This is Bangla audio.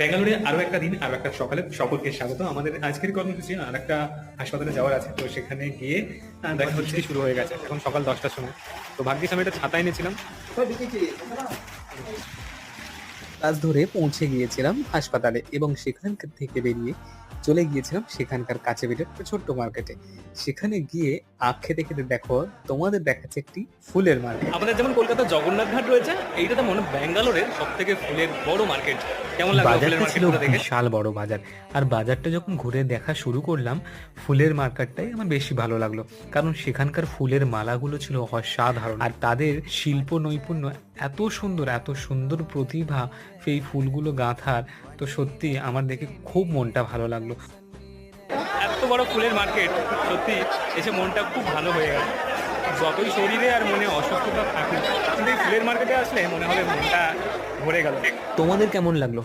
ব্যাঙ্গালোরে আরও একটা দিন আরও একটা সকালে সকলকে স্বাগত। আমাদের আজকের কর্মসূচি আর একটা হাসপাতালে যাওয়ার আছে তো সেখানে গিয়ে দেখা হচ্ছে শুরু হয়ে গেছে। এখন সকাল দশটার সময়। তো ভাগ্যিস আমি একটা ছাতা এনেছিলাম। কাজ ধরে পৌঁছে গিয়েছিলাম হাসপাতালে এবং সেখান থেকে বেরিয়ে চলে গিয়েছিলাম সেখানকার কাছে বেটের একটা ছোট্ট মার্কেটে সেখানে গিয়ে আখ খেতে খেতে দেখো তোমাদের দেখাচ্ছে একটি ফুলের মার্কেট আমাদের যেমন কলকাতা জগন্নাথ ঘাট রয়েছে এইটা তো মনে ব্যাঙ্গালোরের সব থেকে ফুলের বড় মার্কেট কেমন লাগল ফুলের মার্কেটটা দেখে? বিশাল বড় বাজার। আর বাজারটা যখন ঘুরে দেখা শুরু করলাম ফুলের মার্কেটটাই আমার বেশি ভালো লাগল। কারণ সেখানকার ফুলের মালাগুলো ছিল অসাধারণ। আর তাদের শিল্প নৈপুণ্য এত সুন্দর এত সুন্দর প্রতিভা সেই ফুলগুলো গাঁথার তো সত্যি আমার দেখে খুব মনটা ভালো লাগল। এত বড় ফুলের মার্কেট সত্যি এসে মনটা খুব ভালো হয়ে গেল। যতই শরীরে আর মনে অসুস্থতা থাকুক কিন্তু এই ফুলের মার্কেটে আসলে মনে হবে মনটা ভরে গেল। তোমাদের কেমন লাগল?